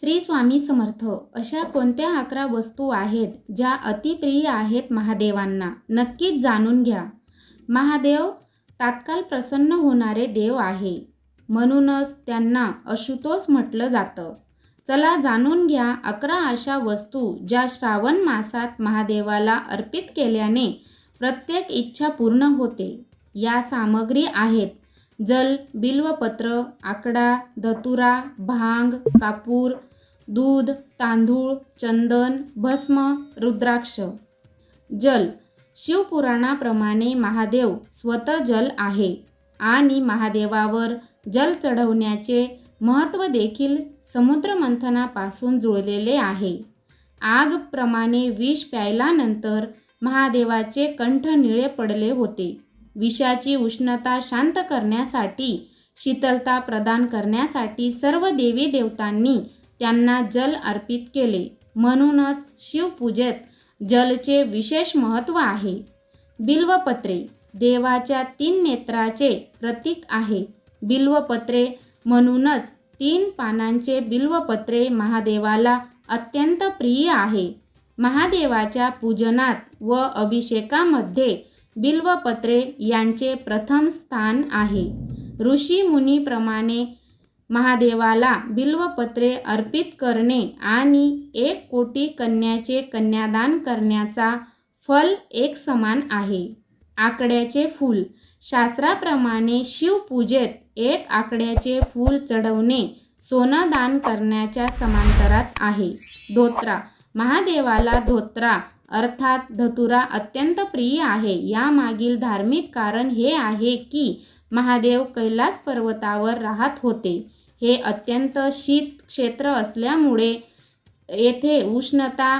श्री स्वामी समर्थ अशा कोणत्या अकरा वस्तू आहेत ज्या अतिप्रिय आहेत महादेवांना? नक्कीच जाणून घ्या. महादेव तात्काळ प्रसन्न होणारे देव आहे. म्हणूनच त्यांना अशुतोष म्हटलं जातं. चला जाणून घ्या अकरा अशा वस्तू ज्या श्रावण मासात महादेवाला अर्पित केल्याने प्रत्येक इच्छा पूर्ण होते. या सामग्री आहेत जल बिल्वपत्र आकडा धतुरा भांग कापूर दूध तांदूळ चंदन भस्म रुद्राक्ष. जल. शिवपुराणाप्रमाणे महादेव स्वतः जल आहे आणि महादेवावर जल चढवण्याचे महत्त्व देखील समुद्रमंथनापासून जुळलेले आहे. आगप्रमाणे विष प्यायल्यानंतर महादेवाचे कंठ निळे पडले होते. विषाची उष्णता शांत करण्यासाठी शीतलता प्रदान करण्यासाठी सर्व देवी देवतांनी त्यांना जल अर्पित केले. म्हणूनच शिवपूजेत जलचे विशेष महत्त्व आहे. बिल्वपत्रे देवाच्या तीन नेत्राचे प्रतीक आहे. बिल्वपत्रे म्हणूनच तीन पानांचे बिल्वपत्रे महादेवाला अत्यंत प्रिय आहे. महादेवाच्या पूजनात व अभिषेकामध्ये बिल्वपत्रे यांचे प्रथम स्थान आहे. ऋषी मुनीप्रमाणे महादेवाला बिल्वपत्रे अर्पित करणे आणि एक कोटी कन्याचे कन्यादान करण्याचा फल एक समान आहे. आकड्याचे फूल. शास्त्राप्रमाणे शिवपूजेत एक आकड्याचे फूल चढवणे सोनं दान करण्याच्या समांतरात आहे. धोत्रा. महादेवाला धोत्रा अर्थात धतुरा अत्यंत प्रिय आहे. यामागील धार्मिक कारण हे आहे की महादेव कैलास पर्वतावर राहत होते. हे अत्यंत शीत क्षेत्र असल्यामुळे येथे उष्णता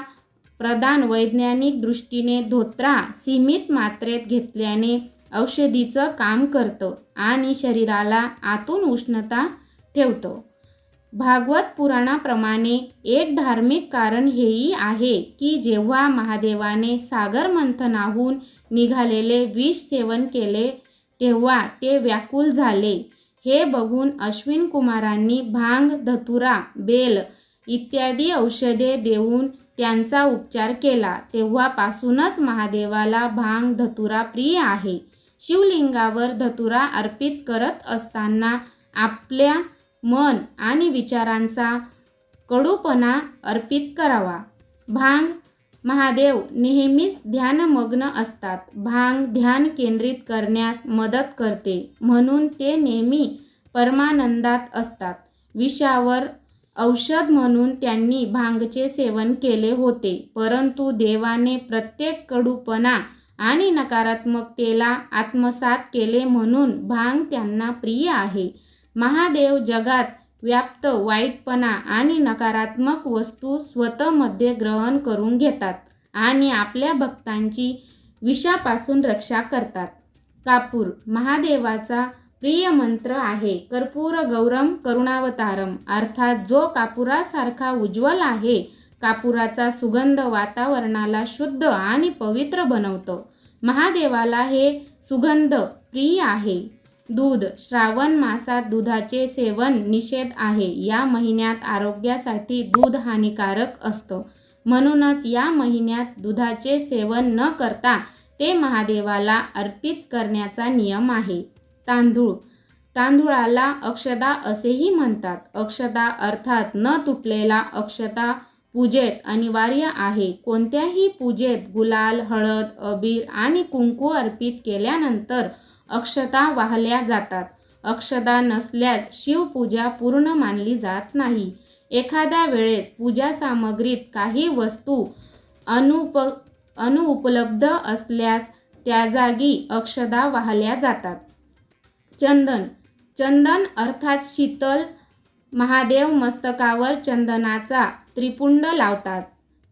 प्रदान वैज्ञानिक दृष्टीने धोत्रा सीमित मात्रेत घेतल्याने औषधीचं काम करतं आणि शरीराला आतून उष्णता ठेवतं. भागवत पुराणाप्रमाणे एक धार्मिक कारण हेही आहे की जेव्हा महादेवाने सागर मंथनाहून निघालेले विष सेवन केले तेव्हा ते व्याकुल झाले. हे बघून अश्विन कुमारांनी भांग धतुरा बेल इत्यादी औषधे देऊन त्यांचा उपचार केला. तेव्हापासूनच महादेवाला भांग धतुरा प्रिय आहे. शिवलिंगावर धतुरा अर्पित करत असताना आपल्या मन आणि विचारांचा कडूपणा अर्पित करावा. भांग महादेव नेहमीच ध्यानमग्न असतात. भांग ध्यान केंद्रित करण्यास मदत करते. म्हणून ते नेहमी परमानंदात असतात. विषावर औषध म्हणून त्यांनी भांगचे सेवन केले होते. परंतु देवाने प्रत्येक कडूपणा आणि नकारात्मकतेला आत्मसात केले म्हणून भांग त्यांना प्रिय आहे. महादेव जगात व्याप्त वाईटपणा आणि नकारात्मक वस्तू स्वतःमध्ये ग्रहण करून घेतात आणि आपल्या भक्तांची विषापासून रक्षा करतात. कापूर महादेवाचा प्रिय मंत्र आहे कर्पूर गौरम करुणावतारम. अर्थात जो कापुरासारखा उज्ज्वल आहे कापुराचा सुगंध वातावरणाला शुद्ध आणि पवित्र बनवतो. महादेवाला हे सुगंध प्रिय आहे. दूध. श्रावण मासात दुधाचे सेवन निषेध आहे. या महिन्यात आरोग्यासाठी दूध हानिकारक असतं. म्हणूनच या महिन्यात दुधाचे सेवन न करता ते महादेवाला अर्पित करण्याचा नियम आहे. तांदूळ. तांदूळाला अक्षदा असेही म्हणतात. अक्षदा अर्थात न तुटलेला अक्षता पूजेत अनिवार्य आहे. कोणत्याही पूजेत गुलाल हळद अबीर आणि कुंकू अर्पित केल्यानंतर अक्षता वाहल्या जातात. अक्षता नसल्यास शिवपूजा पूर्ण मानली जात नाही. एखाद्या वेळेस पूजा सामग्रीत काही वस्तू अनुप अनुपलब्ध असल्यास त्या जागी अक्षदा वाहल्या जातात. चंदन चंदन अर्थात शीतल महादेव मस्तकावर चंदनाचा त्रिपुंड लावतात.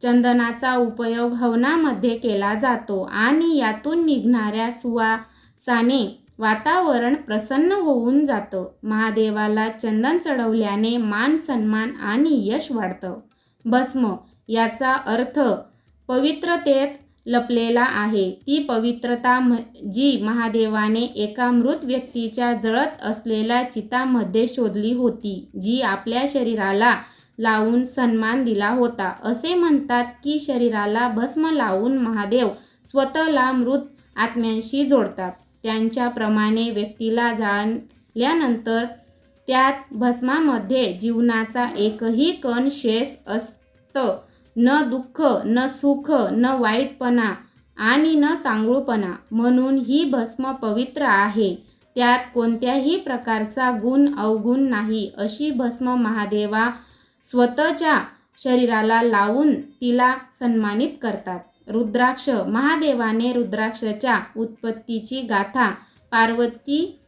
चंदनाचा उपयोग हवनामध्ये केला जातो आणि यातून निघणाऱ्या सुवा साने वातावरण प्रसन्न होऊन जातं. महादेवाला चंदन चढवल्याने मान सन्मान आणि यश वाढतं. भस्म याचा अर्थ पवित्रतेत लपलेला आहे. ती पवित्रता म जी महादेवाने एका मृत व्यक्तीच्या जळत असलेल्या चितामध्ये शोधली होती जी आपल्या शरीराला लावून सन्मान दिला होता. असे म्हणतात की शरीराला भस्म लावून महादेव स्वतःला मृत आत्म्यांशी जोडतात. त्यांच्याप्रमाणे व्यक्तीला जाळल्यानंतर त्यात भस्मामध्ये जीवनाचा एकही कण शेष असतं. न दुःख न सुख न वाईटपणा आणि न चांगळूपणा म्हणून ही भस्म पवित्र आहे. त्यात कोणत्याही प्रकारचा गुण अवगुण नाही अशी भस्म महादेवा स्वतःच्या शरीराला लावून तिला सन्मानित करतात. रुद्राक्ष महादेवाने रुद्राक्षच्या उत्पत्तीची गाथा पार्वती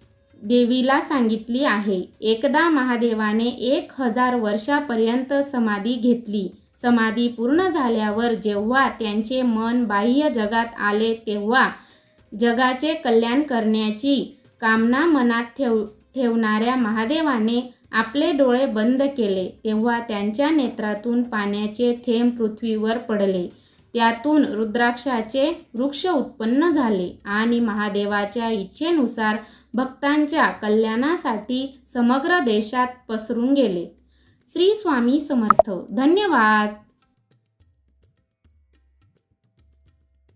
देवीला सांगितली आहे. एकदा महादेवाने एक हजार वर्षापर्यंत समाधी घेतली. समाधी पूर्ण झाल्यावर जेव्हा त्यांचे मन बाह्य जगात आले तेव्हा जगाचे कल्याण करण्याची कामना मनात ठेव ठेवणाऱ्या महादेवाने आपले डोळे बंद केले. तेव्हा त्यांच्या नेत्रातून पाण्याचे थेंब पृथ्वीवर पडले. त्यातून रुद्राक्षाचे वृक्ष उत्पन्न झाले आणि महादेवाच्या इच्छेनुसार भक्तांच्या कल्याणासाठी समग्र देशात पसरून गेले. श्री स्वामी समर्थ. धन्यवाद.